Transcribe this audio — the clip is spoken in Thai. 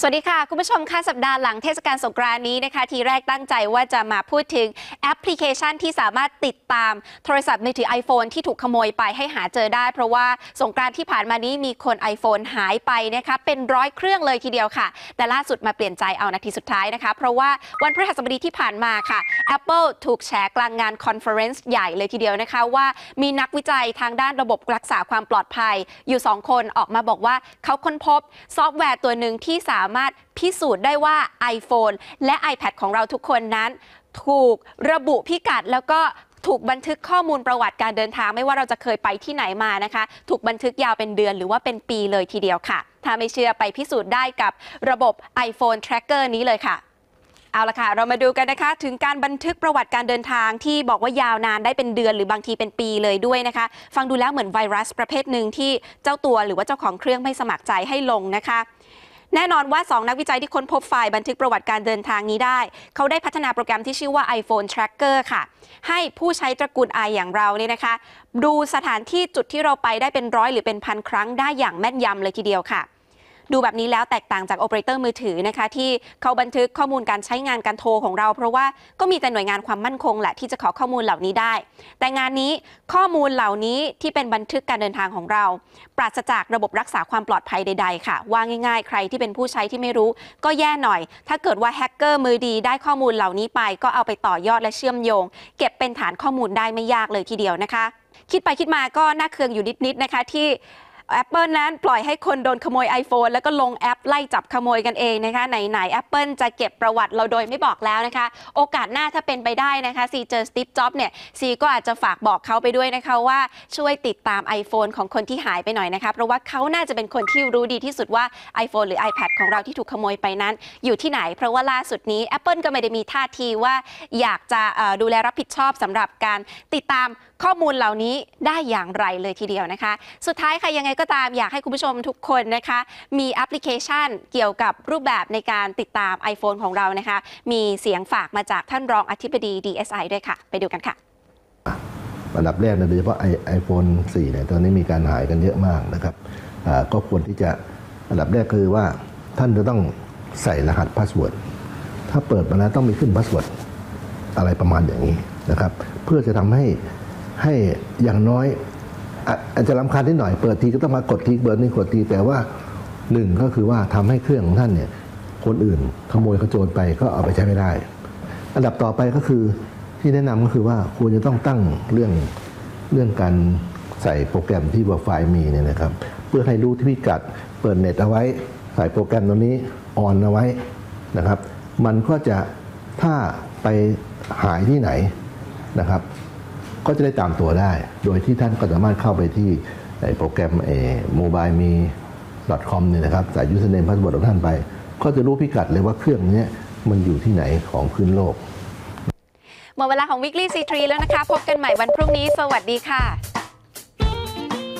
สวัสดีค่ะ คุณผู้ชมค่ะสัปดาห์หลังเทศกาลสงกรานนี้นะคะ ทีแรกตั้งใจว่าจะมาพูดถึงแอปพลิเคชันที่สามารถติดตามโทรศัพท์มือถือ iPhone ที่ถูกขโมยไปให้หาเจอได้ เพราะว่าสงกรานที่ผ่านมานี้มีคน iPhone หายไปนะคะ เป็นร้อยเครื่องเลยทีเดียวค่ะ แต่ล่าสุดมาเปลี่ยนใจเอานาทีสุดท้ายนะคะ เพราะว่าวันพฤหัสบดีที่ผ่านมาค่ะ Apple ถูกแฉกลางงานคอนเฟอเรนซ์ใหญ่เลยทีเดียวนะคะ ว่ามีนักวิจัยทางด้านระบบรักษาความปลอดภัย อยู่ 2 คนออกมาบอกว่าเขาค้นพบซอฟต์แวร์ตัวหนึ่งที่สามารถพิสูจน์ได้ว่า iPhone และ iPad ของเราทุกคนนั้น ถูกระบุพิกัดแล้วก็ถูกบันทึกข้อมูลประวัติการเดินทางไม่ว่าเราจะเคยไปที่ไหนมานะคะ ถูกบันทึกยาวเป็นเดือนหรือว่าเป็นปีเลยทีเดียวค่ะ ถ้าไม่เชื่อไปพิสูจน์ได้กับระบบ iPhone Tracker นี้เลยค่ะ เอาละค่ะ เรามาดูกันนะคะ ถึงการบันทึกประวัติการเดินทางที่บอกว่ายาวนานได้เป็นเดือนหรือบางทีเป็นปีเลยด้วยนะคะ ฟังดูแล้วเหมือนไวรัสประเภทหนึ่งที่เจ้าตัวหรือว่าเจ้าของเครื่องไม่สมัครใจให้ลงนะคะ แน่นอนว่า 2 นักวิจัยที่ค้นพบไฟล์บันทึกประวัติการเดินทางนี้ได้ เขาได้พัฒนาโปรแกรมที่ชื่อว่า iPhone Tracker ค่ะ ให้ผู้ใช้ตระกูล i อย่างเราเนี่ยนะคะ ดูสถานที่จุดที่เราไปได้เป็นร้อยหรือเป็นพันครั้งได้อย่างแม่นยำเลยทีเดียวค่ะ ดูแบบนี้แล้วแตกต่างจากโอเปอเรเตอร์มือถือนะคะที่เขาบันทึกข้อมูลการใช้งานการโทรของเรา เพราะว่าก็มีแต่หน่วยงานความมั่นคงแหละที่จะขอข้อมูลเหล่านี้ได้ แต่งานนี้ข้อมูลเหล่านี้ที่เป็นบันทึกการเดินทางของเรา ปราศจากระบบรักษาความปลอดภัยใด ๆ ค่ะ ว่าง่าย ๆ ใครที่เป็นผู้ใช้ที่ไม่รู้ ก็แย่หน่อย ถ้าเกิดว่าแฮกเกอร์มือดีได้ข้อมูลเหล่านี้ไป ก็เอาไปต่อยอดและเชื่อมโยง เก็บเป็นฐานข้อมูลได้ไม่ยากเลยทีเดียวนะคะ คิดไปคิดมาก็น่าเคืองอยู่นิดๆนะคะที่ Apple นั้นปล่อยให้คนโดนขโมย iPhone แล้วก็ลงแอปไล่จับขโมยกันเองนะคะไหนๆ Apple จะเก็บประวัติเราโดยไม่บอกแล้วนะคะ โอกาสหน้าถ้าเป็นไปได้นะคะซีเจอสติปจ็อบเนี่ยซีก็อาจจะฝากบอกเขาไปด้วยนะคะว่าช่วยติดตาม iPhone ของคนที่หายไปหน่อยนะคะ เพราะว่าเขาน่าจะเป็นคนที่รู้ดีที่สุดว่า iPhone หรือ iPad ของเราที่ถูกขโมยไปนั้น อยู่ที่ไหน เพราะว่าล่าสุดนี้ Apple ก็ไม่ได้มีท่าทีว่าอยากจะดูแลรับผิดชอบสำหรับการติดตามข้อมูลเหล่านี้ได้อย่างไรเลยทีเดียวนะคะ สุดท้ายค่ะยังไงก็ตามอยากให้คุณผู้ชมทุกคนนะคะ มีแอปพลิเคชันเกี่ยวกับรูปแบบในการติดตาม iPhone ของเรานะคะ มีเสียงฝากมาจากท่านรองอธิบดี DSI ด้วยค่ะ ไปดูกันค่ะอันดับแรกนะโดยเฉพาะไอโฟน4เนี่ยตอนนี้มีการหายกันเยอะมากนะครับก็ควรที่จะอันดับแรกคือว่าท่านจะต้องใส่รหัสพาสเวิร์ดถ้าเปิดมาแล้วต้องมีขึ้นพาสเวิร์ดอะไรประมาณอย่างนี้นะครับ เพื่อจะทำให้ให้อย่างน้อย อาจจะรำคาญนิดหน่อยเปิดทีก็ต้องมากดทีเปิดนี่กดทีแต่ว่าหนึ่งก็คือว่าทำให้เครื่องของท่านเนี่ยคนอื่นขโมยขโจรไปก็เอาไปใช้ไม่ได้ อันดับต่อไปก็คือที่แนะนำก็คือว่าควรจะต้องตั้งเรื่องเรื่องการใส่โปรแกรมที่ว่าไฟล์มีเนี่ยนะครับ เพื่อให้รู้ที่พิกัดเปิดเน็ตเอาไว้ ใส่โปรแกรมตัวนี้ออนเอาไว้นะครับ มันก็จะถ้าไปหายที่ไหนนะครับ ก็จะได้ตามตัวได้ โดยที่ท่านก็สามารถเข้าไปที่โปรแกรมเอโมบายมี .com เนี่ยนะครับใส่ยูสเนมพาสเวิร์ดของท่านไป ก็จะรู้พิกัดเลยว่าเครื่องนี้มันอยู่ที่ไหนของพื้นโลก หมดเวลาของ Weekly C3 แล้วนะคะ พบกันใหม่วันพรุ่งนี้ สวัสดีค่ะ